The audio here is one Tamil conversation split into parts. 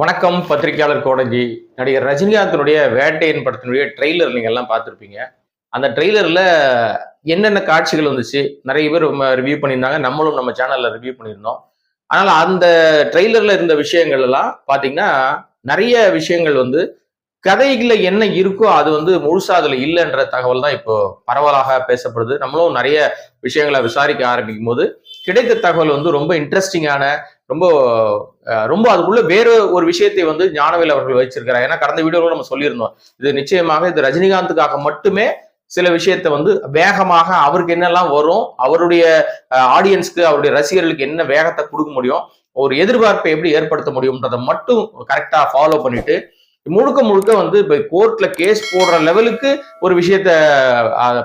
வணக்கம் பத்திரிகையாளர் கோடஞ்சி நடிகர் ரஜினிகாந்தினுடைய வேட்டையின் படத்தினுடைய ட்ரெய்லர் நீங்கள் எல்லாம் பார்த்துருப்பீங்க. அந்த ட்ரெய்லரில் என்னென்ன காட்சிகள் வந்துச்சு? நிறைய பேர் ரிவ்யூ பண்ணியிருந்தாங்க. நம்மளும் நம்ம சேனலில் ரிவ்யூ பண்ணியிருந்தோம். ஆனால் அந்த ட்ரெய்லரில் இருந்த விஷயங்கள் எல்லாம் பார்த்தீங்கன்னா நிறைய விஷயங்கள் வந்து கதைகளில் என்ன இருக்கோ அது வந்து முழுசா அதில் இல்லைன்ற தகவல் தான் இப்போ பரவலாக பேசப்படுது. நம்மளும் நிறைய விஷயங்களை விசாரிக்க ஆரம்பிக்கும் போது கிடைத்த தகவல் வந்து ரொம்ப இன்ட்ரெஸ்டிங்கான ரொம்ப ரொம்ப அதுக்குள்ள வேற ஒரு விஷயத்தை வந்து ஞானவேல் அவர்கள் வச்சிருக்கிறார் ஏன்னா கடந்த வீடியோவில் நம்ம சொல்லியிருந்தோம். இது நிச்சயமாக இது ரஜினிகாந்துக்காக மட்டுமே சில விஷயத்தை வந்து வேகமாக அவருக்கு என்னெல்லாம் வரும் அவருடைய ஆடியன்ஸ்க்கு அவருடைய ரசிகர்களுக்கு என்ன வேகத்தை கொடுக்க முடியும் ஒரு எதிர்பார்ப்பை எப்படி ஏற்படுத்த முடியும்ன்றதை மட்டும் கரெக்டா ஃபாலோ பண்ணிட்டு முழுக்க முழுக்க வந்து இப்போ கோர்ட்ல கேஸ் போடுற லெவலுக்கு ஒரு விஷயத்த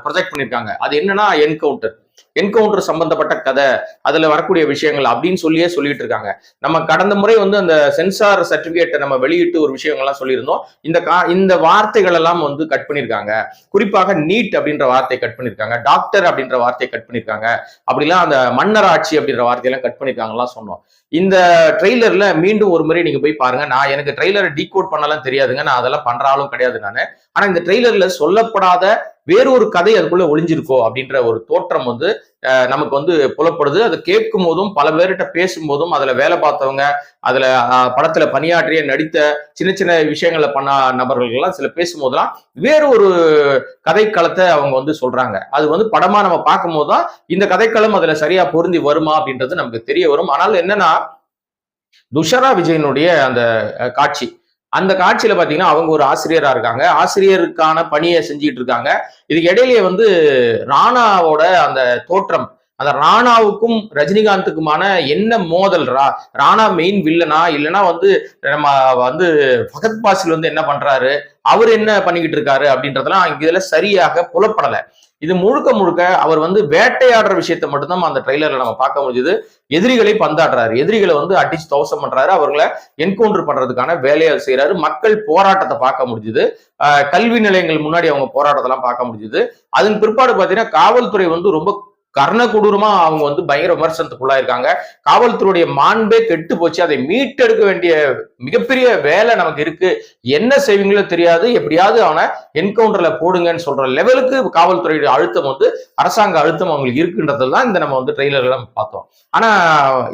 ப்ரொஜெக்ட் பண்ணியிருக்காங்க. அது என்னன்னா என்கவுண்டர் என்கவுண்டர் சம்பந்தப்பட்ட கதை அதுல வரக்கூடிய விஷயங்கள் அப்படின்னு சொல்லியே சொல்லிட்டு இருக்காங்க. நம்ம கடந்த முறை வந்து அந்த சென்சார் சர்டிபிகேட்டை நம்ம வெளியிட்டு ஒரு விஷயங்கள்லாம் சொல்லியிருந்தோம். இந்த கா இந்த வார்த்தைகள் எல்லாம் வந்து கட் பண்ணியிருக்காங்க. குறிப்பாக நீட் அப்படின்ற வார்த்தையை கட் பண்ணியிருக்காங்க. டாக்டர் அப்படின்ற வார்த்தையை கட் பண்ணியிருக்காங்க. அப்படிலாம் அந்த மன்னர் ஆட்சி அப்படின்ற வார்த்தையெல்லாம் கட் பண்ணியிருக்காங்கலாம் சொன்னோம். இந்த ட்ரெய்லர்ல மீண்டும் ஒரு முறை நீங்க போய் பாருங்க. நான் எனக்கு ட்ரெய்லரை டீகோட் பண்ணலாம் தெரியாதுங்க. நான் அதெல்லாம் பண்றாலும் கிடையாது நான். ஆனா இந்த ட்ரெய்லர்ல சொல்லப்படாத வேறொரு கதை அதுக்குள்ள ஒளிஞ்சிருக்கோ அப்படின்ற ஒரு தோற்றம் வந்து நமக்கு வந்து புலப்படுது. அதை கேட்கும் போதும் பல பேர்கிட்ட பேசும்போதும் அதுல வேலை பார்த்தவங்க அதுல படத்துல பணியாற்றிய நடித்த சின்ன சின்ன விஷயங்களை பண்ண நபர்கள் எல்லாம் சில பேசும்போதெல்லாம் வேறு ஒரு கதைக்களத்தை அவங்க வந்து சொல்றாங்க. அது வந்து படமா நம்ம பார்க்கும்போது தான் இந்த கதைக்களம் அதுல சரியா பொருந்தி வருமா அப்படின்றது நமக்கு தெரிய வரும். ஆனால் என்னன்னா துஷரா விஜயனுடைய அந்த காட்சி அந்த காட்சியில பாத்தீங்கன்னா அவங்க ஒரு ஆசிரியரா இருக்காங்க. ஆசிரியருக்கான பணியை செஞ்சுட்டு இருக்காங்க. இதுக்கு இடையிலேயே வந்து ராணாவோட அந்த தோற்றம் அந்த ராணாவுக்கும் ரஜினிகாந்துக்குமான என்ன மோதல்? ரா ராணா மெயின் வில்லனா இல்லைன்னா வந்து நம்ம வந்து பகத் பாசில் வந்து என்ன பண்றாரு? அவர் என்ன பண்ணிக்கிட்டு இருக்காரு அப்படின்றதெல்லாம் இதுல சரியாக புலப்படலை. இது முழுக்க முழுக்க அவர் வந்து வேட்டையாடுற விஷயத்தை மட்டும்தான் அந்த ட்ரெய்லர்ல நம்ம பார்க்க முடிஞ்சது. எதிரிகளை பந்தாடுறாரு. எதிரிகளை வந்து அடிச்சு தவசம் பண்றாரு. அவர்களை என்கவுண்டர் பண்றதுக்கான வேலையை செய்யறாரு மக்கள் போராட்டத்தை பார்க்க முடிஞ்சுது. ஆஹ் கல்வி நிலையங்கள் முன்னாடி அவங்க போராட்டத்தெல்லாம் பார்க்க முடிஞ்சது. அதன் பிற்பாடு பாத்தீங்கன்னா காவல்துறை வந்து ரொம்ப கர்ண கொடூரமா அவங்க வந்து பயங்கர விமர்சனத்துக்குள்ளாயிருக்காங்க காவல்துறையுடைய மாண்பே கெட்டு போச்சு. அதை மீட்டெடுக்க வேண்டிய மிகப்பெரிய வேலை நமக்கு இருக்கு. என்ன செய்வீங்களோ தெரியாது. எப்படியாவது அவனை என்கவுண்டர்ல போடுங்கன்னு சொல்ற லெவலுக்கு காவல்துறையுடைய அழுத்தம் வந்து அரசாங்க அழுத்தம் அவங்களுக்கு இருக்குன்றது தான் இந்த நம்ம வந்து ட்ரெய்லர்ல நம்ம பார்த்தோம். ஆனா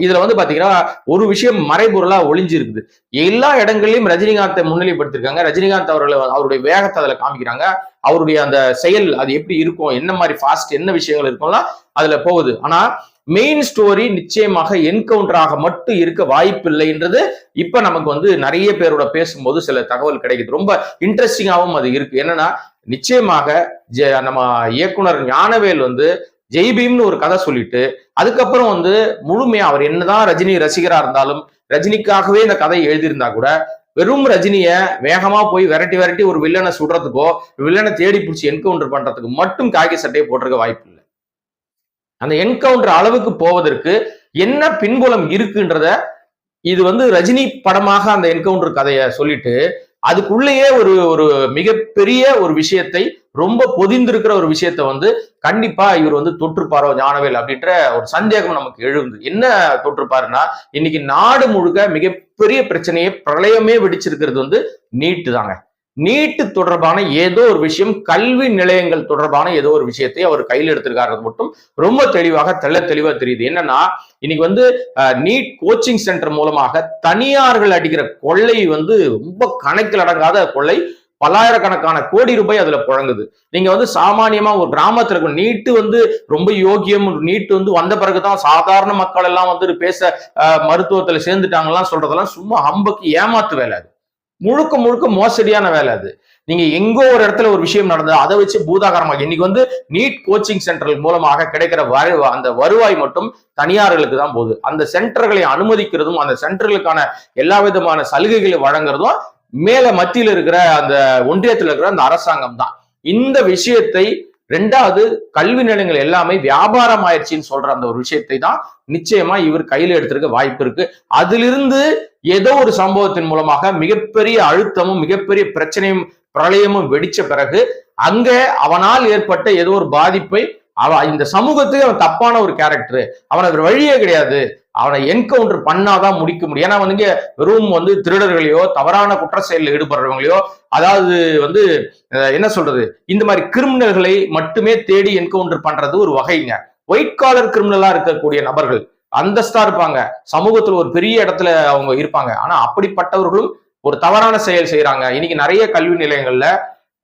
இதுல வந்து பாத்தீங்கன்னா ஒரு விஷயம் மறைபொருளா ஒளிஞ்சிருக்குது. எல்லா இடங்கள்லயும் ரஜினிகாந்தை முன்னிலைப்படுத்திருக்காங்க ரஜினிகாந்த் அவர்களை அவருடைய வேகத்தை அதுல காமிக்கிறாங்க. அவருடைய அந்த செயல் அது எப்படி இருக்கும் என்ன மாதிரி ஃபாஸ்ட் என்ன விஷயங்கள் இருக்கும்லாம் அதுல போகுது. ஆனா மெயின் ஸ்டோரி நிச்சயமாக என்கவுண்டராக மட்டும் இருக்க வாய்ப்பில்லைன்றது இப்ப நமக்கு வந்து நிறைய பேரோட பேசும்போது சில தகவல் கிடைக்குது. ரொம்ப இன்ட்ரெஸ்டிங்காகவும் அது இருக்கு. என்னன்னா நிச்சயமாக ஜெ- நம்ம இயக்குனர் ஞானவேல் வந்து ஜெய்பீம்னு ஒரு கதை சொல்லிட்டு அதுக்கப்புறம் வந்து முழுமையா அவர் என்னதான் ரஜினி ரசிகரா இருந்தாலும் ரஜினிக்காகவே இந்த கதை எழுதியிருந்தா கூட வெறும் ரஜினிய வேகமா போய் விரட்டி விரட்டி ஒரு வில்லனை சுடுறதுக்கோ வில்லனை தேடி பிடிச்சி என்கவுண்டர் பண்றதுக்கு மட்டும் காக்கி சட்டையை போட்டிருக்க வாய்ப்பு இல்லை. அந்த என்கவுண்டர் அளவுக்கு போவதற்கு என்ன பின்புலம் இருக்குன்றத இது வந்து ரஜினி படமாக அந்த என்கவுண்டர் கதையை சொல்லிட்டு அதுக்குள்ளேயே ஒரு ஒரு மிகப்பெரிய ஒரு விஷயத்தை ரொம்ப பொதிந்திருக்கிற ஒரு விஷயத்தை வந்து கண்டிப்பா இவர் வந்து தொற்றுப்பாரோ ஞானவேல் அப்படின்ற ஒரு சந்தேகம் நமக்கு எழுந்து என்ன தொற்றுப்பாருன்னா இன்னைக்கு நாடு முழுக்க மிகப்பெரிய பிரச்சனையே பிரளயமே வெடிச்சிருக்கிறது வந்து நீட்டு தாங்க நீட்டு தொடர்பான ஏதோ ஒரு விஷயம் கல்வி நிலையங்கள் தொடர்பான ஏதோ ஒரு விஷயத்தை அவர் கையில் எடுத்திருக்காரு மட்டும் ரொம்ப தெளிவாக தெள்ள தெளிவா தெரியுது. என்னன்னா இன்னைக்கு வந்து நீட் கோச்சிங் சென்டர் மூலமாக தனியார்கள் அடிக்கிற கொள்ளை வந்து ரொம்ப கணக்கில் அடங்காத கொள்ளை. பல்லாயிரக்கணக்கான கோடி ரூபாய் அதுல புழங்குது. நீங்க வந்து சாமானியமா ஒரு கிராமத்துல இருக்கும் நீட்டு வந்து ரொம்ப யோகியம் நீட்டு வந்து வந்த பிறகுதான் சாதாரண மக்கள் எல்லாம் வந்து பேச மருத்துவத்துல சேர்ந்துட்டாங்கலாம் சொல்றதெல்லாம் சும்மா அம்புக்கு ஏமாத்து வேலை அது. முழுக்க முழுக்க மோசடியான வேலை அது. நீங்க எங்கோ ஒரு இடத்துல ஒரு விஷயம் நடந்தது அதை வச்சு பூதாகரமாக இன்னைக்கு வந்து நீட் கோச்சிங் சென்டர்கள் மூலமாக கிடைக்கிற வரு அந்த வருவாய் மட்டும் தனியார்களுக்கு தான் போகுது. அந்த சென்டர்களை அனுமதிக்கிறதும் அந்த சென்டர்களுக்கான எல்லா விதமான சலுகைகளை வழங்குறதும் மேல மத்தியில் இருக்கிற அந்த ஒன்றியத்தில் இருக்கிற அந்த அரசாங்கம் தான். இந்த விஷயத்தை ரெண்டாவது கல்வி நிலையங்கள் எல்லாமே வியாபாரம் ஆயிடுச்சுன்னு சொல்ற அந்த ஒரு விஷயத்தை தான் நிச்சயமா இவர் கையில எடுத்திருக்க வாய்ப்பு இருக்கு. அதிலிருந்து ஏதோ ஒரு சம்பவத்தின் மூலமாக மிகப்பெரிய அழுத்தமும் மிகப்பெரிய பிரச்சனையும் பிரளயமும் வெடிச்ச பிறகு அங்க அவனால் ஏற்பட்ட ஏதோ ஒரு பாதிப்பை அவ இந்த சமூகத்துக்கு அவன் தப்பான ஒரு கேரக்டர் அது வழியே கிடையாது. அவனை என்கவுண்டர் பண்ணாதான் முடிக்க முடியும். ஏன்னா வந்து வெறும் வந்து திருடர்களையோ தவறான குற்ற செயலில் ஈடுபடுறவங்களையோ அதாவது வந்து என்ன சொல்றது? இந்த மாதிரி கிரிமினல்களை மட்டுமே தேடி என்கவுண்டர் பண்றது ஒரு வகைங்க. ஒயிட் காலர் கிரிமினலா இருக்கக்கூடிய நபர்கள் அந்தஸ்தா இருப்பாங்க. சமூகத்துல ஒரு பெரிய இடத்துல அவங்க இருப்பாங்க. ஆனா அப்படிப்பட்டவர்களும் ஒரு தவறான செயல் செய்யறாங்க இன்னைக்கு நிறைய கல்வி நிலையங்கள்ல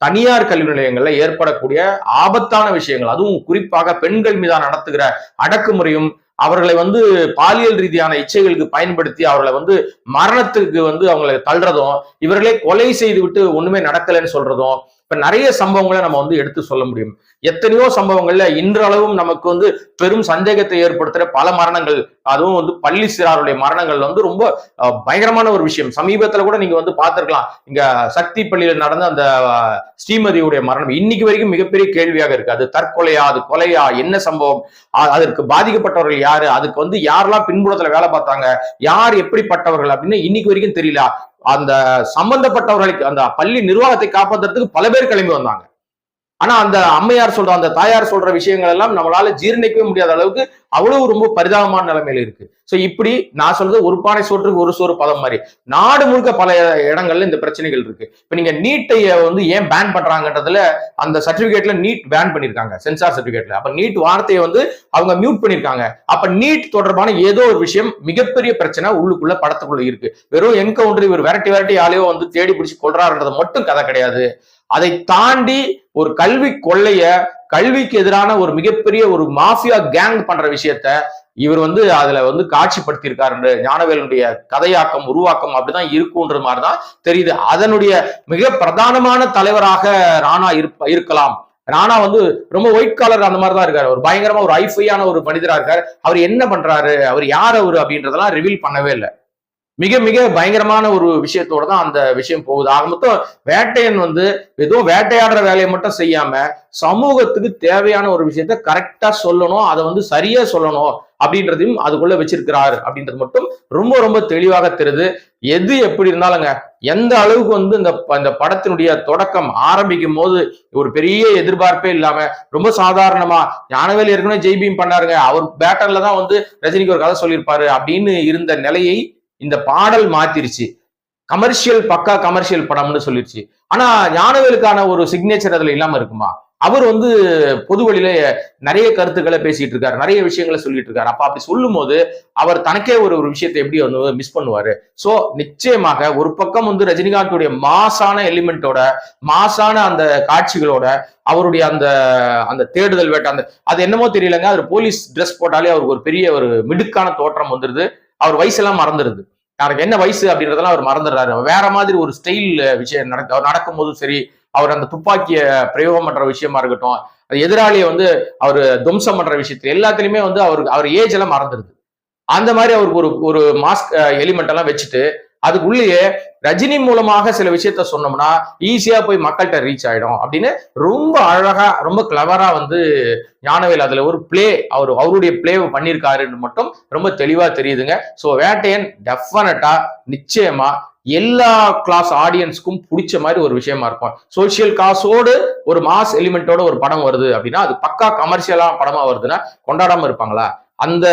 தனியார் கல்வி நிலையங்கள்ல ஏற்படக்கூடிய ஆபத்தான விஷயங்கள். அதுவும் குறிப்பாக பெண்கள் மீதான நடத்துகிற அடக்குமுறையும் அவர்களை வந்து பாலியல் ரீதியான இச்சைகளுக்கு பயன்படுத்தி அவர்களை வந்து மரணத்துக்கு வந்து அவங்களை தள்ளுறதும் இவர்களே கொலை செய்து விட்டு ஒண்ணுமே நடக்கலைன்னு சொல்றதும் இப்ப நிறைய சம்பவங்களை நம்ம வந்து எடுத்து சொல்ல முடியும். எத்தனையோ சம்பவங்கள்ல இன்றளவும் நமக்கு வந்து பெரும் சந்தேகத்தை ஏற்படுத்துற பல மரணங்கள் அதுவும் வந்து பள்ளி சிறாருடைய மரணங்கள் வந்து ரொம்ப பயங்கரமான ஒரு விஷயம். சமீபத்துல கூட நீங்க வந்து பார்த்திருக்கலாம். இங்க சக்தி பள்ளியில நடந்த அந்த ஸ்ரீமதியுடைய மரணம் இன்னைக்கு வரைக்கும் மிகப்பெரிய கேள்வியாக இருக்கு. அது தற்கொலையா அது கொலையா என்ன சம்பவம்? அதற்கு பாதிக்கப்பட்டவர்கள் யாரு? அதுக்கு வந்து யாரெல்லாம் பின்புலத்துல வேலை பார்த்தாங்க? யார் எப்படிப்பட்டவர்கள் அப்படின்னு இன்னைக்கு வரைக்கும் தெரியல. அந்த சம்பந்தப்பட்டவர்களுக்கு அந்த பள்ளி நிர்வாகத்தை காப்பாத்துறதுக்கு பல பேர் கிளம்பி வந்தாங்க. ஆனா அந்த அம்மையார் சொல்ற அந்த தாயார் சொல்ற விஷயங்கள் எல்லாம் நம்மளால ஜீரணிக்கவே முடியாத அளவுக்கு அவ்வளவு ரொம்ப பரிதாபமான நிலைமையில இருக்கு. சோ இப்படி நான் சொல்றது ஒரு பானை சோற்றுக்கு ஒரு சோறு பதம் மாதிரி. நாடு முழுக்க பல இடங்கள்ல இந்த பிரச்சனைகள் இருக்கு. இப்ப நீங்க நீட்டை வந்து ஏன் பேன் பண்றாங்கன்றதுல அந்த சர்டிபிகேட்ல நீட் பேன் பண்ணிருக்காங்க சென்சார் சர்டிபிகேட்ல அப்ப நீட் வார்த்தையை வந்து அவங்க மியூட் பண்ணிருக்காங்க. அப்ப நீட் தொடர்பான ஏதோ ஒரு விஷயம் மிகப்பெரிய பிரச்சனை உள்ளுக்குள்ள படத்துக்குள்ள இருக்கு. வெறும் என்கவுண்டர் இவர் விரட்டி விரட்டி ஆலையோ வந்து தேடி பிடிச்சி கொள்றாருன்றது மட்டும் கதை கிடையாது. அதை தாண்டி ஒரு கல்வி கொள்ளைய கல்விக்கு எதிரான ஒரு மிகப்பெரிய ஒரு மாஃபியா கேங் பண்ற விஷயத்த இவர் வந்து அதுல வந்து காட்சிப்படுத்தியிருக்காரு ஞானவேலனுடைய கதையாக்கம் உருவாக்கம் அப்படிதான் இருக்குன்ற மாதிரிதான் தெரியுது. அதனுடைய மிக பிரதானமான தலைவராக ராணா இருப்ப இருக்கலாம். ராணா வந்து ரொம்ப ஒயிட் காலர் அந்த மாதிரி தான் இருக்காரு. ஒரு பயங்கரமா ஒரு ஐஃபையான ஒரு மனிதரா இருக்காரு. அவர் என்ன பண்றாரு? அவர் யார் அவரு அப்படின்றதெல்லாம் ரிவீல் பண்ணவே இல்லை. மிக மிக பயங்கரமான ஒரு விஷயத்தோட தான் அந்த விஷயம் போகுது. ஆக மொத்தம் வேட்டையன் வந்து ஏதோ வேட்டையாடுற வேலையை மட்டும் செய்யாம சமூகத்துக்கு தேவையான ஒரு விஷயத்த கரெக்டா சொல்லணும் அதை வந்து சரியா சொல்லணும் அப்படின்றதையும் அதுக்குள்ள வச்சிருக்கிறார் அப்படின்றது மட்டும் ரொம்ப ரொம்ப தெளிவாக தெரியுது. எது எப்படி இருந்தாலுங்க எந்த அளவுக்கு வந்து இந்த ப- இந்த படத்தினுடைய தொடக்கம் ஆரம்பிக்கும் போது ஒரு பெரிய எதிர்பார்ப்பே இல்லாம ரொம்ப சாதாரணமா ஞானவேல் ஏற்கனவே ஜெய்பீம் பண்ணாருங்க அவர் பேட்டர்ல தான் வந்து ரஜினிக்கு ஒரு கதை சொல்லியிருப்பாரு அப்படின்னு இருந்த நிலையை இந்த பாடல் மாத்திருச்சு. கமர்ஷியல் பக்கா கமர்ஷியல் படம்னு சொல்லிருச்சு. ஆனா ஞானவேலுக்கான ஒரு சிக்னேச்சர் அதுல இல்லாம இருக்குமா? அவர் வந்து பொது வழியில நிறைய கருத்துக்களை பேசிட்டு இருக்காரு. நிறைய விஷயங்களை சொல்லிட்டு இருக்காரு. அப்ப அப்படி சொல்லும் போது அவர் தனக்கே ஒரு ஒரு விஷயத்தை எப்படி வந்து மிஸ் பண்ணுவாரு? சோ நிச்சயமாக ஒரு பக்கம் வந்து ரஜினிகாந்துடைய மாசான எலிமெண்டோட மாசான அந்த காட்சிகளோட அவருடைய அந்த அந்த தேடுதல் வேட்டை அந்த அது என்னமோ தெரியலங்க. அது போலீஸ் ட்ரெஸ் போட்டாலே அவருக்கு ஒரு பெரிய ஒரு மிடுக்கான தோற்றம் வந்துருது. அவர் வயசெல்லாம் மறந்துடுது அவருக்கு என்ன வயசு அப்படின்றதெல்லாம் அவர் மறந்துடுறாரு. வேற மாதிரி ஒரு ஸ்டைல் விஷயம் நடக்க அவர் நடக்கும்போதும் சரி அவர் அந்த துப்பாக்கிய பிரயோகம் பண்ற விஷயமா இருக்கட்டும் எதிராளியை வந்து அவர் துவம்சம் பண்ற விஷயத்துல எல்லாத்துலயுமே வந்து அவருக்கு அவர் ஏஜ் எல்லாம் மறந்துடுது அந்த மாதிரி அவருக்கு ஒரு ஒரு மாஸ்க் எலிமெண்ட் எல்லாம் வச்சுட்டு அதுக்குள்ளேயே ரஜினி மூலமாக சில விஷயத்த சொன்னோம்னா ஈஸியா போய் மக்கள்கிட்ட ரீச் ஆயிடும். அப்படின்னு ரொம்ப அழகா ரொம்ப கிளவரா வந்து ஞானவேல் அதுல ஒரு பிளே அவர் அவருடைய பிளேவை பண்ணியிருக்காருன்னு மட்டும் ரொம்ப தெளிவா தெரியுதுங்க. ஸோ வேட்டையன் டெஃபினட்டா நிச்சயமா எல்லா கிளாஸ் ஆடியன்ஸ்க்கும் பிடிச்ச மாதிரி ஒரு விஷயமா இருக்கும். சோசியல் காசோடு ஒரு மாஸ் எலிமெண்டோட ஒரு படம் வருது அப்படின்னா அது பக்கா கமர்ஷியலா படமா வருதுன்னா கொண்டாடாம இருப்பாங்களா? அந்த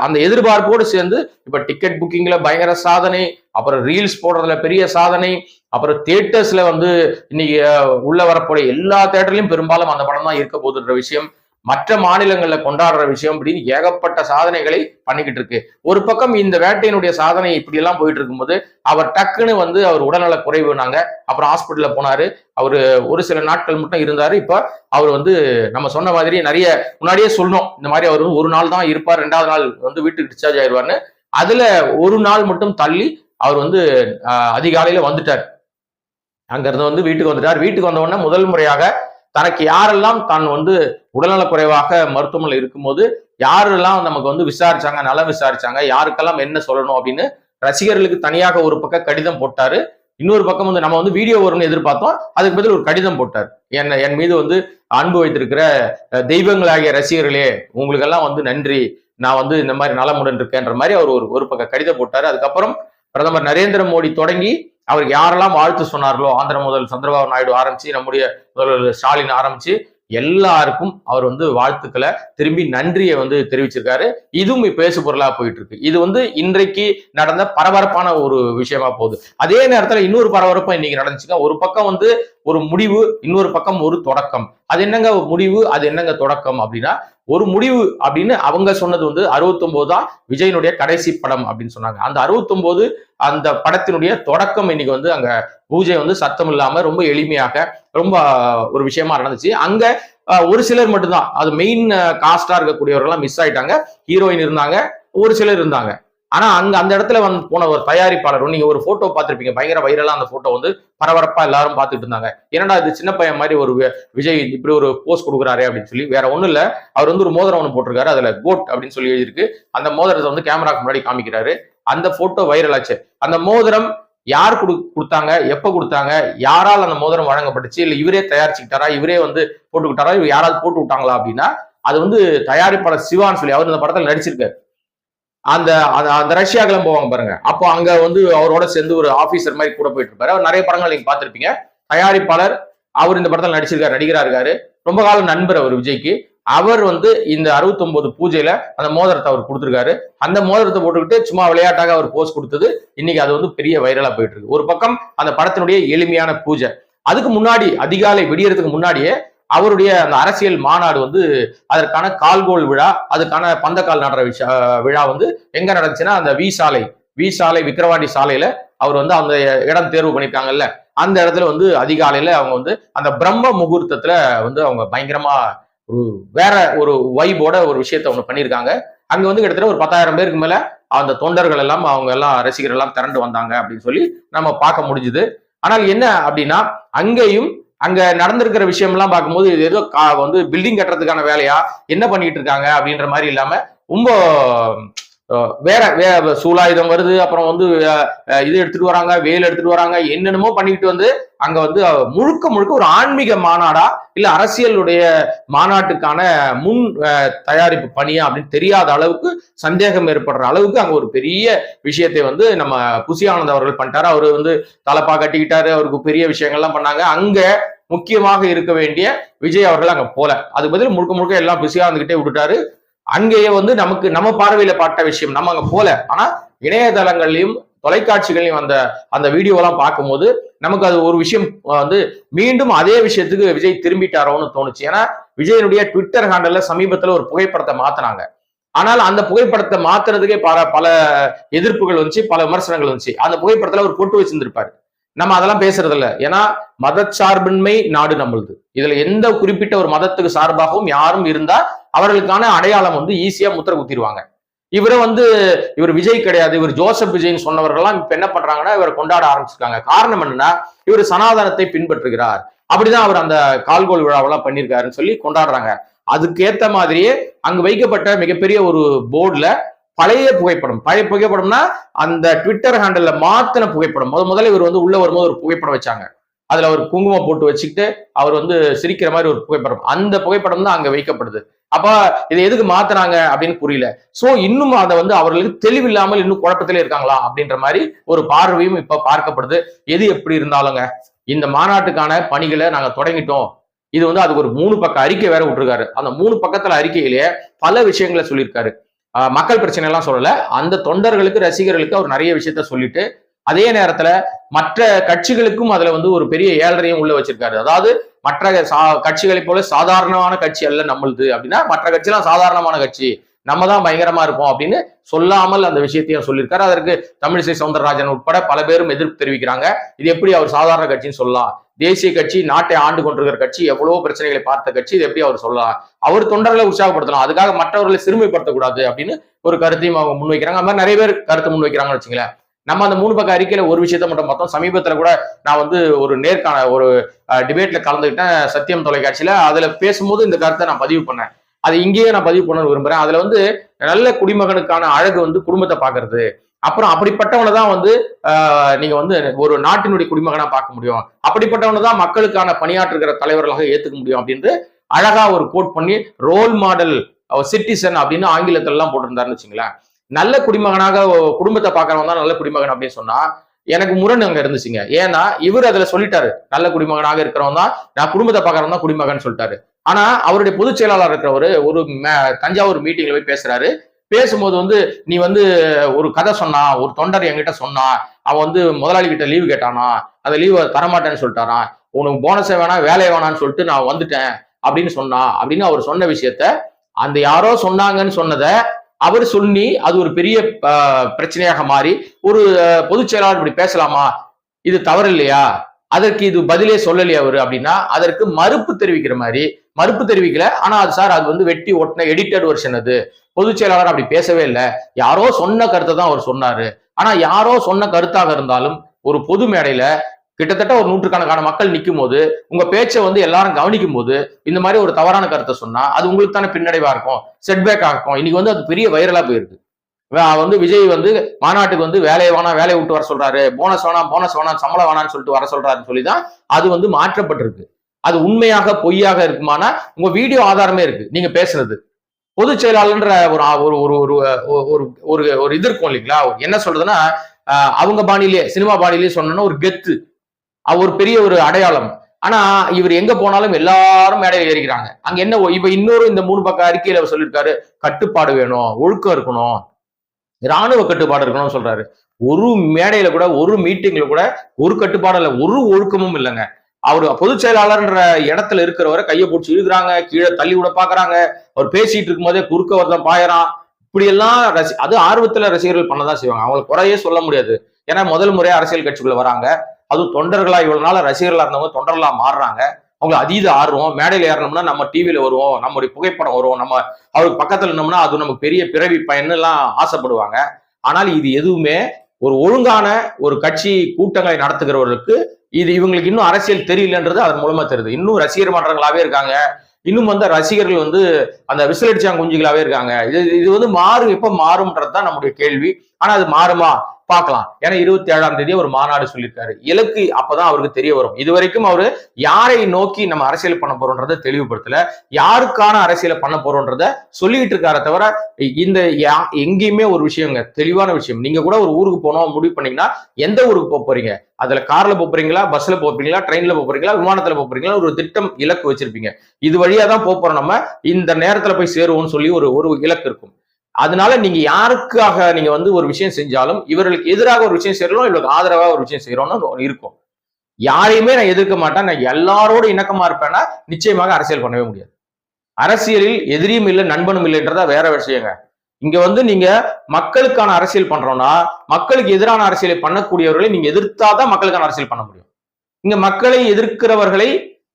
அந்த எதிர்பார்ப்போடு சேர்ந்து இப்ப டிக்கெட் புக்கிங்ல பயங்கர சாதனை அப்புறம் ரீல்ஸ் போடுறதுல பெரிய சாதனை அப்புறம் தியேட்டர்ஸ்ல வந்து இன்னைக்கு உள்ள வரக்கூடிய எல்லா தேட்டர்லயும் பெரும்பாலும் அந்த படம் தான் இருக்க போகுதுன்ற விஷயம். மற்ற மாநிலங்கள்ல கொண்டாடுற விஷயம் அப்படின்னு ஏகப்பட்ட சாதனைகளை பண்ணிக்கிட்டு இருக்கு. ஒரு பக்கம் இந்த வேட்டையினுடைய சாதனை இப்படி எல்லாம் போயிட்டு இருக்கும்போது அவர் டக்குன்னு வந்து அவர் உடல்நல குறைவுனாங்க. அப்புறம் ஹாஸ்பிட்டல்ல போனாரு. அவரு ஒரு சில நாட்கள் மட்டும் இருந்தாரு. இப்ப அவர் வந்து நம்ம சொன்ன மாதிரி நிறைய முன்னாடியே சொன்னோம் இந்த மாதிரி அவர் ஒரு நாள் தான் இருப்பார் ரெண்டாவது நாள் வந்து வீட்டுக்கு டிஸ்சார்ஜ் ஆயிடுவார்னு. அதுல ஒரு நாள் மட்டும் தள்ளி அவர் வந்து அதிகாலையில வந்துட்டார். அங்கிருந்து வந்து வீட்டுக்கு வந்துட்டார். வீட்டுக்கு வந்த உடனே முதல் முறையாக தனக்கு யாரெல்லாம் தான் வந்து உடல்நலக் குறைவாக மருத்துவமனையில் இருக்கும்போது யாரெல்லாம் நமக்கு வந்து விசாரிச்சாங்க நலம் விசாரிச்சாங்க யாருக்கெல்லாம் என்ன சொல்லணும் அப்படின்னு ரசிகர்களுக்கு தனியாக ஒரு பக்கம் கடிதம் போட்டாரு. இன்னொரு பக்கம் வந்து நம்ம வந்து வீடியோ வரும்னு எதிர்பார்த்தோம். அதுக்கு பதில் ஒரு கடிதம் போட்டார். என்ன என் மீது வந்து அன்பு வைத்திருக்கிற தெய்வங்களாகிய ரசிகர்களே உங்களுக்கெல்லாம் வந்து நன்றி. நான் வந்து இந்த மாதிரி நலமுடன் இருக்கேன்ற மாதிரி அவர் ஒரு ஒரு பக்கம் கடிதம் போட்டார். அதுக்கப்புறம் பிரதமர் நரேந்திர மோடி தொடங்கி அவர் யாரெல்லாம் வாழ்த்து சொன்னார்களோ ஆந்திர முதல் சந்திரபாபு நாயுடு ஆரம்பிச்சு நம்முடைய முதல்வர் ஸ்டாலின் ஆரம்பிச்சு எல்லாருக்கும் அவர் வந்து வாழ்த்துக்களை திரும்பி நன்றியை வந்து தெரிவிச்சிருக்காரு. இதுவும் பேசு பொருளா போயிட்டு இருக்கு இது வந்து இன்றைக்கு நடந்த பரபரப்பான ஒரு விஷயமா போகுது. அதே நேரத்துல இன்னொரு பரபரப்பும் இன்னைக்கு நடந்துச்சுங்க. ஒரு பக்கம் வந்து ஒரு முடிவு இன்னொரு பக்கம் ஒரு தொடக்கம். அது என்னங்க முடிவு அது என்னங்க தொடக்கம் அப்படின்னா ஒரு முடிவு அப்படின்னு அவங்க சொன்னது வந்து 69 தான் விஜயனுடைய கடைசி படம் அப்படின்னு சொன்னாங்க. அந்த 69 அந்த படத்தினுடைய தொடக்கம் இன்னைக்கு வந்து அங்க பூஜை வந்து சத்தம் இல்லாம ரொம்ப எளிமையாக ரொம்ப ஒரு விஷயமா நடந்துச்சு. அங்க ஒரு சிலர் மட்டும்தான். அது மெயின் காஸ்டா இருக்கக்கூடியவர்கள்லாம் மிஸ் ஆயிட்டாங்க. ஹீரோயின் இருந்தாங்க. ஒரு சிலர் இருந்தாங்க. ஆனா அங்க அந்த இடத்துல வந்து போன ஒரு தயாரிப்பாளர் நீங்க ஒரு போட்டோ பார்த்திருப்பீங்க. பயங்கர வைரலா அந்த போட்டோ வந்து பரபரப்பா எல்லாரும் பார்த்துட்டு இருந்தாங்க. என்னடா இது சின்ன பையன் மாதிரி ஒரு விஜய் இப்படி ஒரு போஸ்ட் கொடுக்குறாரு அப்படின்னு சொல்லி வேற ஒண்ணும் இல்ல. அவர் வந்து ஒரு மோதிரம் ஒன்று போட்டிருக்காரு. அதுல கோட் அப்படின்னு சொல்லி எழுதியிருக்கு. அந்த மோதிரத்தை வந்து கேமராக்கு முன்னாடி காமிக்கிறாரு. அந்த போட்டோ வைரல் ஆச்சு. அந்த மோதிரம் யார் கொடு கொடுத்தாங்க? எப்ப கொடுத்தாங்க? யாரால் அந்த மோதிரம் வழங்கப்பட்டுச்சு? இல்ல இவரே தயாரிச்சுக்கிட்டாரா? இவரே வந்து போட்டுக்கிட்டாரா? இவர் யாராவது போட்டு விட்டாங்களா அப்படின்னா அது வந்து தயாரிப்பாளர் சிவான்னு சொல்லி அவர் இந்த படத்துல நடிச்சிருக்காரு. அந்த அந்த- ரஷ்யாக்கெல்லாம் போவாங்க பாருங்க. அப்போ அங்க வந்து அவரோட சேர்ந்து ஒரு ஆபீசர் மாதிரி கூட போயிட்டு இருப்பாரு. அவர் நிறைய படங்கள் நீங்க பார்த்துருப்பீங்க. தயாரிப்பாளர் அவர் இந்த படத்துல நடிச்சிருக்காரு நடிகரா இருக்காரு. ரொம்ப காலம் நண்பர் அவர் விஜய்க்கு. அவர் வந்து இந்த 69 பூஜையில அந்த மோதிரத்தை அவர் கொடுத்திருக்காரு. அந்த மோதிரத்தை போட்டுக்கிட்டு சும்மா விளையாட்டாக அவர் போஸ்ட் கொடுத்தது. இன்னைக்கு அது வந்து பெரிய வைரலா போயிட்டு இருக்கு. ஒரு பக்கம் அந்த படத்தினுடைய எளிமையான பூஜை. அதுக்கு முன்னாடி அதிகாலை விடியறதுக்கு முன்னாடியே அவருடைய அந்த அரசியல் மாநாடு வந்து அதற்கான கால்கோல் விழா அதுக்கான பந்தக்கால் நடுற விஷ- விழா வந்து எங்க நடந்துச்சுன்னா அந்த வி சாலை வி சாலை விக்கிரவாண்டி சாலையில அவர் வந்து அந்த இடம் தேர்வு பண்ணியிருக்காங்கல்ல அந்த இடத்துல வந்து அதிகாலையில அவங்க வந்து அந்த பிரம்ம முகூர்த்தத்துல வந்து அவங்க பயங்கரமா ஒரு வேற ஒரு வைபோட ஒரு விஷயத்த ஒன்று பண்ணியிருக்காங்க அங்க வந்து கிட்டத்தட்ட ஒரு பத்தாயிரம் பேருக்கு மேல அந்த தொண்டர்கள் எல்லாம் அவங்க எல்லாம் ரசிகர்கள் எல்லாம் திரண்டு வந்தாங்க அப்படின்னு சொல்லி நம்ம பார்க்க முடிஞ்சுது. ஆனால் என்ன அப்படின்னா அங்கேயும் அங்க நடந்திருக்கிற விஷயம் எல்லாம் பார்க்கும்போது இது ஏதோ கா- வந்து பில்டிங் கட்டுறதுக்கான வேலையா? என்ன பண்ணிட்டு இருக்காங்க? அப்படின்ற மாதிரி இல்லாம ரொம்ப வேற வேற சூலாயுதம் வருது அப்புறம் வந்து இது எடுத்துட்டு வராங்க வேல் எடுத்துட்டு வராங்க என்னென்னமோ பண்ணிக்கிட்டு வந்து அங்க வந்து முழுக்க முழுக்க ஒரு ஆன்மீக மாநாடா இல்ல அரசியலுடைய மாநாட்டுக்கான முன் தயாரிப்பு பணியா அப்படின்னு தெரியாத அளவுக்கு சந்தேகம் ஏற்படுற அளவுக்கு அங்க ஒரு பெரிய விஷயத்தை வந்து நம்ம புசி ஆனந்த் அவர்கள் பண்ணிட்டாரு. அவரு வந்து தலப்பா கட்டிக்கிட்டாரு அவருக்கு பெரிய விஷயங்கள்லாம் பண்ணாங்க. அங்க முக்கியமாக இருக்க வேண்டிய விஜய் அவர்கள் அங்க போல. அதுக்கு பதில் முழுக்க முழுக்க எல்லாம் பிஸியா இருந்துகிட்டே விட்டுட்டாரு. அங்கேயே வந்து நமக்கு நம்ம பார்வையில பார்த்த விஷயம் நம்ம அங்க போல. ஆனா இணையதளங்கள்லயும் தொலைக்காட்சிகளையும் அந்த அந்த வீடியோலாம் பார்க்கும்போது நமக்கு அது ஒரு விஷயம் வந்து மீண்டும் அதே விஷயத்துக்கு விஜய் திரும்பிட்டாரோன்னு தோணுச்சு. ஏன்னா விஜயனுடைய ட்விட்டர் ஹேண்டல்ல சமீபத்துல ஒரு புகைப்படத்தை மாத்தினாங்க. ஆனால் அந்த புகைப்படத்தை மாத்துறதுக்கே பல பல எதிர்ப்புகள் வந்துச்சு பல விமர்சனங்கள் வந்துச்சு. அந்த புகைப்படத்துல அவர் பொட்டு வச்சிருந்திருப்பாரு. நம்ம அதெல்லாம் பேசுறது இல்லை ஏன்னா மதச்சார்பின்மை நாடு நம்மளுது. இதுல எந்த குறிப்பிட்ட ஒரு மதத்துக்கு சார்பாகவும் யாரும் இருந்தா அவர்களுக்கான அடையாளம் வந்து ஈஸியா முத்திர குத்திடுவாங்க இவரை வந்து இவர் விஜய் கிடையாது. இவர் ஜோசப் விஜய்னு சொன்னவர்கள்லாம் இப்ப என்ன பண்றாங்கன்னா இவரை கொண்டாட ஆரம்பிச்சிருக்காங்க. காரணம் என்னன்னா இவர் சனாதனத்தை பின்பற்றுகிறார். அப்படிதான் அவர் அந்த கால்கோல் விழாவெல்லாம் பண்ணியிருக்காருன்னு சொல்லி கொண்டாடுறாங்க. அதுக்கேத்த மாதிரியே அங்கு வைக்கப்பட்ட மிகப்பெரிய ஒரு போர்டுல பழைய புகைப்படம். பழைய புகைப்படம்னா அந்த ட்விட்டர் ஹேண்டில் மாத்தின புகைப்படம். முத முதல்ல இவர் வந்து உள்ள வரும்போது ஒரு புகைப்படம் வச்சாங்க. அதுல அவர் குங்குமம் போட்டு வச்சுக்கிட்டு அவர் வந்து சிரிக்கிற மாதிரி ஒரு புகைப்படம். அந்த புகைப்படம் தான் அங்க வைக்கப்படுது. அப்ப இதை எதுக்கு மாத்துறாங்க அப்படின்னு புரியல. சோ இன்னும் அதை வந்து அவர்களுக்கு தெளிவில்லாமல் இன்னும் குழப்பத்திலே இருக்காங்களா அப்படின்ற மாதிரி ஒரு பார்வையும் இப்ப பார்க்கப்படுது. எது எப்படி இருந்தாலுங்க இந்த மாநாட்டுக்கான பணிகளை நாங்க தொடங்கிட்டோம். இது வந்து அதுக்கு ஒரு மூணு பக்க அறிக்கை வேற விட்டுருக்காரு. அந்த மூணு பக்கத்துல அறிக்கையிலேயே பல விஷயங்களை சொல்லியிருக்காரு. மக்கள் பிரச்சனை எல்லாம் சொல்லல. அந்த தொண்டர்களுக்கு ரசிகர்களுக்கு அவர் நிறைய விஷயத்த சொல்லிட்டு அதே நேரத்துல மற்ற கட்சிகளுக்கும் அதுல வந்து ஒரு பெரிய ஏழரையும் உள்ள வச்சிருக்காரு. அதாவது மற்ற சா- கட்சிகளை போல சாதாரணமான கட்சி அல்ல நம்மளுது அப்படின்னா மற்ற கட்சிலாம் சாதாரணமான கட்சி. நம்ம தான் பயங்கரமா இருப்போம் அப்படின்னு சொல்லாமல் அந்த விஷயத்தையும் சொல்லியிருக்காரு. அதற்கு தமிழிசை சவுந்தரராஜன் உட்பட பல பேரும் எதிர்ப்பு தெரிவிக்கிறாங்க. இது எப்படி அவர் சாதாரண கட்சின்னு சொல்லலாம்? தேசிய கட்சி நாட்டை ஆண்டு கொண்டிருக்கிற கட்சி எவ்வளவோ பிரச்சனைகளை பார்த்த கட்சி இது எப்படி அவர் சொல்லலாம்? அவர் தொண்டர்களை உற்சாகப்படுத்தலாம். அதுக்காக மற்றவர்களை சிறுமைப்படுத்தக்கூடாது அப்படின்னு ஒரு கருத்தையும் அவங்க முன்வைக்கிறாங்க. அந்த மாதிரி நிறைய பேர் கருத்து முன்வைக்கிறாங்கன்னு வச்சுங்களேன். நம்ம அந்த மூணு பக்கம் அறிக்கையில ஒரு விஷயத்த மட்டும் பார்த்தோம். சமீபத்துல கூட நான் வந்து ஒரு நேர்காண ஒரு டிபேட்ல கலந்துக்கிட்டேன். சத்தியம் தொலைக்காட்சியில. அதுல பேசும்போது இந்த கருத்தை நான் பதிவு பண்ணேன். அது இங்கேயே நான் பதிவு பண்ண விரும்புறேன். அதுல வந்து நல்ல குடிமகனுக்கான அழகு வந்து குடும்பத்தை பாக்குறது அப்புறம் அப்படிப்பட்டவனை தான் வந்து நீங்க வந்து ஒரு நாட்டினுடைய குடிமகனா பார்க்க முடியும். அப்படிப்பட்டவனை தான் மக்களுக்கான பணியாற்றுகிற தலைவர்களாக ஏத்துக்க முடியும் அப்படின்ட்டு அழகா ஒரு கோட் பண்ணி ரோல் மாடல் சிட்டிசன் அப்படின்னு ஆங்கிலத்துல எல்லாம் போட்டிருந்தாருன்னு வச்சுங்களேன். நல்ல குடிமகனாக குடும்பத்தை பார்க்கறவன் தான் நல்ல குடிமகன் அப்படின்னு சொன்னா எனக்கு முரண் அங்க இருந்துச்சுங்க. ஏன்னா இவர் அதுல சொல்லிட்டாரு நல்ல குடிமகனாக இருக்கிறவன் தான் நான் குடும்பத்தை பார்க்கறவன் தான் குடிமகன் சொல்லிட்டாரு. ஆனா அவருடைய பொதுச் செயலாளர் இருக்கிறவர் ஒரு தஞ்சாவூர் மீட்டிங்ல போய் பேசுறாரு. பேசும்போது வந்து நீ வந்து ஒரு கதை சொன்னா ஒரு தொண்டர் என்கிட்ட சொன்னா அவன் வந்து முதலாளி கிட்ட லீவு கேட்டானா அந்த லீவை தரமாட்டேன்னு சொல்லிட்டாரான் உனக்கு போனஸே வேணாம் வேலையை வேணாம்னு சொல்லிட்டு நான் வந்துட்டேன் அப்படின்னு சொன்னா அப்படின்னு அவர் சொன்ன விஷயத்த அந்த யாரோ சொன்னாங்கன்னு சொன்னதை அவர் சொல்லி அது ஒரு பெரிய பிரச்சனையாக மாறி ஒரு பொதுச் செயலாளர் இப்படி பேசலாமா? இது தவறு இல்லையா? அதற்கு இது பதிலே சொல்லலையா அவரு அப்படின்னா அதற்கு மறுப்பு தெரிவிக்கிற மாதிரி மறுப்பு தெரிவிக்கல. ஆனா அது சார் அது வந்து வெட்டி ஒட்டின எடிட்டட் வெர்ஷன் அது. பொதுச் செயலாளர் அப்படி பேசவே இல்லை. யாரோ சொன்ன கருத்தை தான் அவர் சொன்னாரு. ஆனா யாரோ சொன்ன கருத்தாக இருந்தாலும் ஒரு பொது மேடையில கிட்டத்தட்ட ஒரு நூற்றுக்கணக்கான மக்கள் நிற்கும் போது உங்க பேச்சை வந்து எல்லாரும் கவனிக்கும் போது இந்த மாதிரி ஒரு தவறான கருத்தை சொன்னா அது உங்களுக்கு தானே பின்னடைவா இருக்கும்? செட்பேக் ஆகும் இன்னைக்கு வந்து அது பெரிய வைரலா போயிருக்கு. வந்து விஜய் வந்து மாநாட்டுக்கு வந்து வேலையை வேணாம் வேலையை விட்டு வர சொல்றாரு. போனஸ் வேணாம் போனஸ் வேணாம் சம்பளம் வேணாம்னு சொல்லிட்டு வர சொல்றாருன்னு சொல்லி தான் அது வந்து மாற்றப்பட்டிருக்கு. அது உண்மையாக பொய்யாக இருக்குமானா உங்க வீடியோ ஆதாரமே இருக்கு. நீங்க பேசுறது. பொதுச் செயலாளர்ன்ற ஒரு ஒரு ஒரு ஒரு ஒரு ஒரு ஒரு இது இருக்கும் இல்லைங்களா? என்ன சொல்றதுன்னா அவங்க பாணியிலே சினிமா பாணியிலே சொன்னோன்னா ஒரு கெத்து. ஒரு பெரிய ஒரு அடையாளம். ஆனா இவர் எங்க போனாலும் எல்லாரும் மேடையில் ஏறிக்கிறாங்க. அங்க என்ன இப்ப இன்னொரு இந்த மூணு பக்கம் அறிக்கையில அவர் சொல்லியிருக்காரு கட்டுப்பாடு வேணும் ஒழுக்கம் இருக்கணும் ராணுவ கட்டுப்பாடு இருக்கணும்னு சொல்றாரு. ஒரு மேடையில கூட ஒரு மீட்டிங்ல கூட ஒரு கட்டுப்பாடு இல்லை ஒரு ஒழுக்கமும் இல்லைங்க. அவர் பொதுச் செயலாளர்ன்ற இடத்துல இருக்கிறவரை கையை பிடிச்சி இருக்கிறாங்க கீழே தள்ளி விட பாக்குறாங்க. அவர் பேசிட்டு இருக்கும் போதே குறுக்க ஒருத்தன் பாயறான். இப்படி எல்லாம் ரசி அது ஆர்வத்துல ரசிகர்கள் பண்ணதான் செய்வாங்க. அவங்களை குறையே சொல்ல முடியாது. ஏன்னா முதல் முறையா அரசியல் கட்சிக்குள்ள வராங்க. அதுவும் தொண்டர்களா இவ்வளவு நாள் ரசிகர்களா இருந்தவங்க தொண்டர்களா மாறுறாங்க. அவங்க அதீத ஆர்வம் மேடையில் ஏறணும்னா நம்ம டிவியில வருவோம் நம்முடைய புகைப்படம் வரும் நம்ம அவருக்கு பக்கத்துல இருந்தோம்னா அது நமக்கு பெரிய பிறவி பயன் எல்லாம் ஆசைப்படுவாங்க. ஆனால் இது எதுவுமே ஒரு ஒழுங்கான ஒரு கட்சி கூட்டங்களை நடத்துகிறவர்களுக்கு இது இவங்களுக்கு இன்னும் அரசியல் தெரியலன்றது அதன் மூலமா தெரியுது. இன்னும் ரசிகர் மன்றங்களாவே இருக்காங்க. இன்னும் வந்து ரசிகர்கள் வந்து அந்த விசிலடிச்சாங்க குஞ்சுகளாவே இருக்காங்க. இது இது வந்து மாறும் எப்ப மாறும்ன்றது தான் நம்முடைய கேள்வி. ஆனா அது மாறுமா? பார்க்கலாம். ஏன்னா இருபத்தி ஏழாம் தேதி ஒரு மாநாடு சொல்லியிருக்காரு. இலக்கு அப்பதான் அவருக்கு தெரிய வரும். இது வரைக்கும் அவரு யாரை நோக்கி நம்ம அரசியல் பண்ண போறோன்றதை தெளிவுபடுத்தல. யாருக்கான அரசியலை பண்ண போறோன்றத சொல்லிட்டு இருக்காரே தவிர இந்த யா- எங்கேயுமே ஒரு விஷயங்க தெளிவான விஷயம். நீங்க கூட ஒரு ஊருக்கு போனோம் முடிவு பண்ணீங்கன்னா எந்த ஊருக்கு போக போறீங்க? அதுல கார்ல போறீங்களா? பஸ்ல போறீங்களா? ட்ரெயின்ல போறீங்களா? விமானத்துல போறீங்களா? ஒரு திட்டம் இலக்கு வச்சிருப்பீங்க. இது வழியா தான் போக போறோம் நம்ம. இந்த நேரத்துல போய் சேருவோம்னு சொல்லி ஒரு ஒரு இலக்கு இருக்கும். அதனால நீங்க யாருக்காக நீங்க வந்து ஒரு விஷயம் செஞ்சாலும் இவர்களுக்கு எதிராக ஒரு விஷயம் செய்யறோம் இவர்களுக்கு ஆதரவாக ஒரு விஷயம் செய்யறோம்னு இருக்கும். யாரையுமே நான் எதிர்க்க மாட்டேன். நான் எல்லாரோட இணக்கமா இருப்பேன்னா நிச்சயமாக அரசியல் பண்ணவே முடியாது. அரசியலில் எதிரியும் இல்லை நண்பனும் இல்லைன்றதா வேற விஷயங்க. இங்க வந்து நீங்க மக்களுக்கான அரசியல் பண்றோம்னா மக்களுக்கு எதிரான அரசியலை பண்ணக்கூடியவர்களை நீங்க எதிர்த்தாதான் மக்களுக்கான அரசியல் பண்ண முடியும். இங்க மக்களை எதிர்க்கிறவர்களை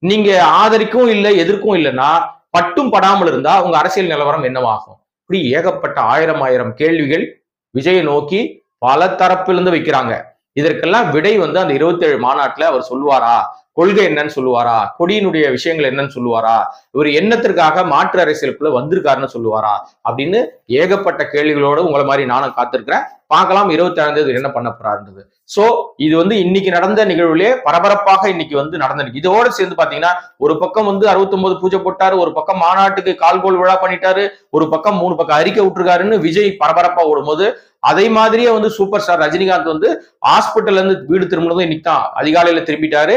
நீங்க ஆதரிக்கவும் இல்லை எதிர்க்கவும் இல்லைன்னா பட்டும் படாமல் இருந்தா உங்க அரசியல் நிலவரம் என்னவாகும்? இப்படி ஏகப்பட்ட ஆயிரம் ஆயிரம் கேள்விகள் விஜயை நோக்கி பல தரப்பிலிருந்து வைக்கிறாங்க. இதற்கெல்லாம் விடை வந்து அந்த 27 மாநாட்டுல அவர் சொல்லுவாரா? கொள்கை என்னன்னு சொல்லுவாரா? கொடியினுடைய விஷயங்கள் என்னன்னு சொல்லுவாரா? இவர் எண்ணத்திற்காக மாற்று அரசியலுக்குள்ள வந்திருக்காருன்னு சொல்லுவாரா? அப்படின்னு ஏகப்பட்ட கேள்விகளோட உங்களை மாதிரி நானும் காத்திருக்கிறேன். பார்க்கலாம் இருபத்தி ஏழாம் தேதி என்ன பண்ண போறாருன்றது. சோ இது வந்து இன்னைக்கு நடந்த நிகழ்வுலே பரபரப்பாக இன்னைக்கு வந்து நடந்திருக்கு. இதோட சேர்ந்து பாத்தீங்கன்னா ஒரு பக்கம் வந்து 69 பூஜை போட்டாரு ஒரு பக்கம் மாநாட்டுக்கு கால்கோல் விழா பண்ணிட்டாரு ஒரு பக்கம் மூணு பக்கம் அறிக்கை விட்டுருக்காருன்னு விஜய் பரபரப்பா ஓடும்போது அதே மாதிரியே வந்து சூப்பர் ஸ்டார் ரஜினிகாந்த் வந்து ஹாஸ்பிட்டல்ல இருந்து வீடு திரும்பினதும் இன்னைக்கு தான் அதிகாலையில திரும்பிட்டாரு.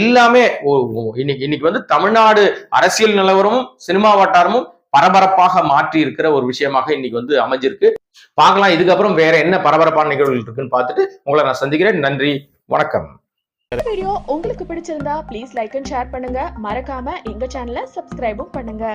எல்லாமே இன்னைக்கு இன்னைக்கு வந்து தமிழ்நாடு அரசியல் நிலவரமும் சினிமா வட்டாரமும் பரபரப்பாக மாற்றி இருக்கிற ஒரு விஷயமாக இன்னைக்கு வந்து அமைஞ்சிருக்கு. பார்க்கலாம். இதுக்கப்புறம் வேற என்ன பரபரப்பான நிகழ்வுகள் இருக்குன்னு பார்த்துட்டு உங்களை நான் சந்திக்கிறேன். நன்றி. வணக்கம். வீடியோ உங்களுக்கு பிடிச்சிருந்தா ப்ளீஸ் லைக் அண்ட் ஷேர் பண்ணுங்க. மறக்காம எங்க சேனலை சப்ஸ்கிரைபும் பண்ணுங்க.